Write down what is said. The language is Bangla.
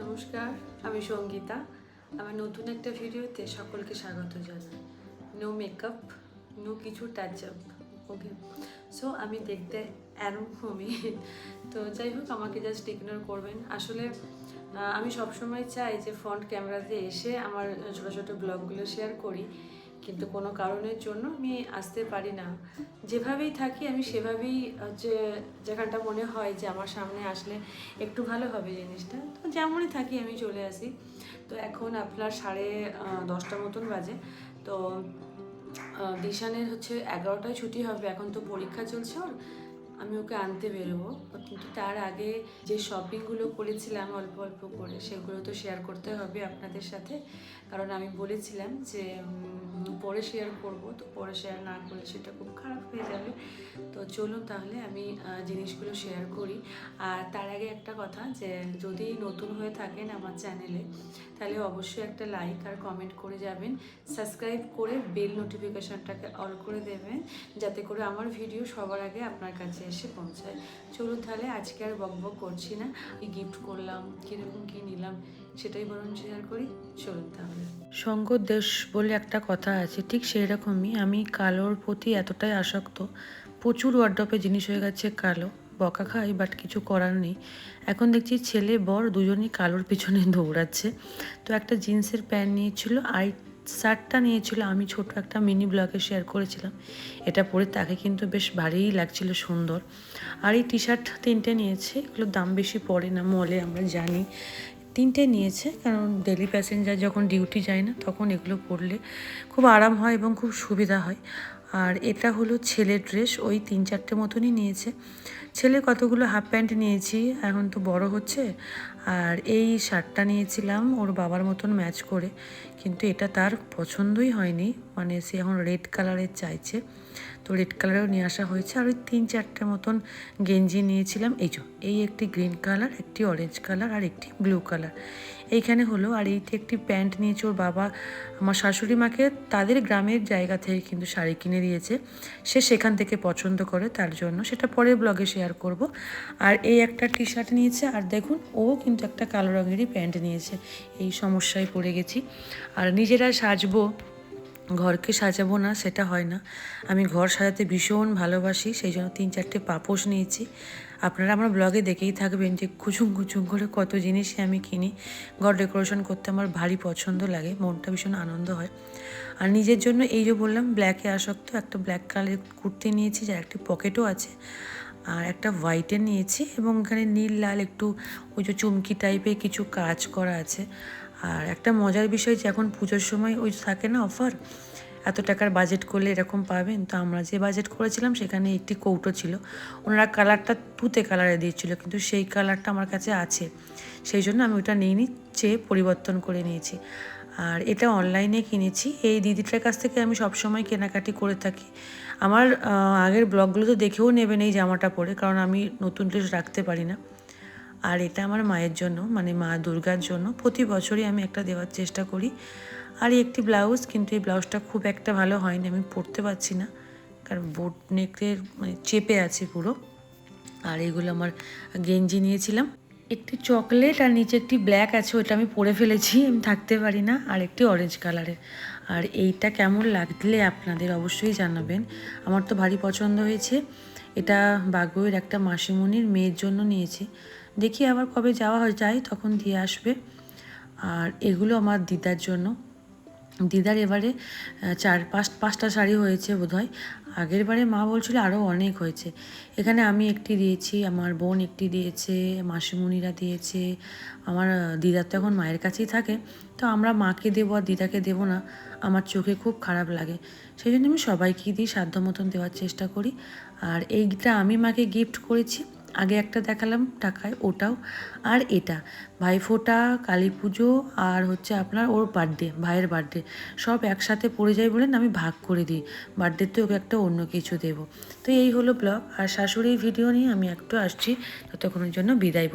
নমস্কার, আমি সঙ্গীতা। আমার নতুন একটা ভিডিওতে সকলকে স্বাগত জানাই। নো মেকআপ নো কিছু টাচ আপ ওকে সো আমি দেখতে এরকমই তো যাই হোক, আমাকে জাস্ট ইগনোর করবেন। আসলে আমি সবসময় চাই যে ফ্রন্ট ক্যামেরাতে এসে আমার ছোটো ছোটো ব্লগগুলো শেয়ার করি। কিন্তু কোনো কারণের জন্য আমি আসতে পারি না। যেভাবেই থাকি আমি সেভাবেই হচ্ছে যেখানটা মনে হয় যে আমার সামনে আসলে একটু ভালো হবে জিনিসটা। তো যেমনই থাকি আমি চলে আসি। তো এখন আপনার সাড়ে দশটা মতন বাজে। তো দিশানের হচ্ছে এগারোটায় ছুটি হবে। এখন তো পরীক্ষা চলছে ওর। আমি ওকে আনতে বেরোবো। কিন্তু তার আগে যে শপিংগুলো করেছিলাম অল্প অল্প করে, সেগুলো তো শেয়ার করতে হবে আপনাদের সাথে। কারণ আমি বলেছিলাম যে পরে শেয়ার করব, তো পরে শেয়ার না করলে সেটা খুব খারাপ হয়ে যাবে। চলুন তাহলে আমি জিনিসগুলো শেয়ার করি। আর তার আগে একটা কথা যে, যদি নতুন হয়ে থাকেন আমার চ্যানেলে তাহলে অবশ্যই একটা লাইক আর কমেন্ট করে যাবেন। সাবস্ক্রাইব করে বেল নোটিফিকেশনটাকে অল করে দেবেন, যাতে করে আমার ভিডিও সবার আগে আপনার কাছে এসে পৌঁছায়। চলুন তাহলে আজকে আর বক বক করছি না। কি গিফট করলাম, কীরকম কী নিলাম, সেটাই বরং শেয়ার করি। চলুন তাহলে। শঙ্কর দেশ বলে একটা কথা আছে, ঠিক সেই রকমই আমি কালোর প্রতি এতটাই আসক্ত প্রচুর ওয়ার্ড্রপে জিনিস হয়ে গেছে, কালো, বকা খাই বাট কিছু করার নেই। এখন দেখছি ছেলে, বর দুজনই কালোর পিছনে দৌড়াচ্ছে। তো একটা জিন্সের প্যান্ট নিয়েছিল, আর শার্টটা নিয়েছিল, আমি ছোট একটা মিনি ব্লগে শেয়ার করেছিলাম। এটা পরে তাকে কিন্তু বেশ ভারীই লাগছিল সুন্দর। আর এই টি শার্ট তিনটে নিয়েছে, এগুলোর দাম বেশি পড়ে না মলে আমরা জানি। তিনটে নিয়েছে, কারণ ডেলি প্যাসেঞ্জার যখন ডিউটি যায় না, তখন এগুলো পরলে খুব আরাম হয় এবং খুব সুবিধা হয়। আর এটা হলো ছেলের ড্রেস, ওই তিন চারটে মতনই নিয়েছে। ছেলে কতগুলো হাফ প্যান্ট নিয়েছি, এখন তো বড় হচ্ছে। আর এই শার্টটা নিয়েছিলাম, ওর বাবার মতন ম্যাচ করে। কিন্তু এটা তার পছন্দই হয়নি মানে সে এখন রেড কালারের চাইছে। তো রেড কালারেও নিয়ে আসা হয়েছে। আর ওই তিন চারটে মতন গেঞ্জি নিয়েছিলাম। এই যে, এই একটি গ্রিন কালার একটি অরেঞ্জ কালার আর একটি ব্লু কালার এইখানে হলো, আর এইটি একটি প্যান্ট নিয়েছে ওর বাবা। আমার শাশুড়ি মাকে তাদের গ্রামের জায়গা থেকে কিন্তু শাড়ি কিনে দিয়েছে। সে সেখান থেকে পছন্দ করে, তার জন্য। সেটা পরে ব্লগে শেয়ার করব। আর এই একটা টি শার্ট নিয়েছে, আর দেখুন, ও কিন্তু একটা কালো রঙেরই প্যান্ট নিয়েছে। এই সমস্যায় পড়ে গেছি। আর নিজেরা সাজবো। ঘরকে সাজাবো না, সেটা হয় না। আমি ঘর সাজাতে ভীষণ ভালোবাসি, সেই জন্য তিন চারটে পাপোশ নিয়েছি। আপনারা আমার ব্লগে দেখেই থাকবেন যে কুচুং কুচুং করে কত জিনিসই আমি কিনি। ঘর ডেকোরেশন করতে আমার ভারী পছন্দ লাগে, মনটা ভীষণ আনন্দ হয়। আর নিজের জন্য এই যে বললাম ব্ল্যাকে আসক্ত একটা ব্ল্যাক কালারের কুর্তি নিয়েছি, যার একটি পকেটও আছে। আর একটা হোয়াইটের নিয়েছি এবং এখানে নীল, লাল একটু ওই যে চুমকি টাইপের কিছু কাজ করা আছে। আর একটা মজার বিষয় যে এখন পুজোর সময় ওই থাকে না অফার, এত টাকার বাজেট করলে এরকম পাবেন? তো আমরা যে বাজেট করেছিলাম সেখানে একটি কৌটো ছিল। ওনারা কালারটা তুতে কালারে দিয়েছিল, কিন্তু সেই কালারটা আমার কাছে আছে। সেই জন্য আমি ওটা নিয়ে চেয়ে পরিবর্তন করে নিয়েছি। আর এটা অনলাইনে কিনেছি। এই দিদিটার কাছ থেকে আমি সবসময় কেনাকাটি করে থাকি। আমার আগের ব্লগগুলো তো দেখেও নেবেন এই জামাটা পরে, কারণ আমি নতুন ড্রেস রাখতে পারি না। আর এটা আমার মায়ের জন্য মানে মা দুর্গার জন্য। প্রতি বছরই আমি একটা দেওয়ার চেষ্টা করি। আর একটি ব্লাউজ, কিন্তু এই ব্লাউজটা খুব একটা ভালো হয়নি, আমি পরতে পারছি না। কারণ বোট নেকের মানে চেপে আছে পুরো। আর এগুলো আমার গেঞ্জি নিয়েছিলাম। একটি চকলেট আর নিচে একটি ব্ল্যাক আছে, ওটা আমি পরে ফেলেছি, আমি থাকতে পারি না। আর একটি অরেঞ্জ কালারের। আর এইটা কেমন লাগলে আপনাদের অবশ্যই জানাবেন। আমার তো ভারী পছন্দ হয়েছে। এটা বাগুয়ের একটা মাসিমণির মেয়ের জন্য নিয়েছি। দেখি আবার কবে যাওয়া যায় তখন দিয়ে আসবে। আর এগুলো আমার দিদার জন্য। দিদার এবারে চার পাঁচ পাঁচটা শাড়ি হয়েছে বোধহয়। আগের বারে মা বলছিল আরও অনেক হয়েছে। এখানে আমি একটি দিয়েছি আমার বোন একটি দিয়েছে মাসিমণিরা দিয়েছে আমার আহ, দিদা তো এখন মায়ের কাছেই থাকে। তো আমরা মাকে দেবো আর দিদাকে দেবো না আমার চোখে খুব খারাপ লাগে। সেই জন্য আমি সবাইকেই দিই সাধ্য মতন দেওয়ার চেষ্টা করি। আর এইটা আমি মাকে গিফট করেছি। আগে একটা দেখালাম টাকায়, ওটাও। আর এটা, ভাইফোঁটা কালী পুজো আর হচ্ছে আপনার ওর বার্থডে ভাইয়ের বার্থডে সব একসাথে পড়ে যায় বলেন আমি ভাগ করে দিই। বার্থডেতে ওকে একটা অন্য কিছু দেব। তো এই হলো ব্লগ। আর শাশুড়ির ভিডিও নিয়ে আমি একটু আসছি। ততক্ষণের জন্য বিদায়।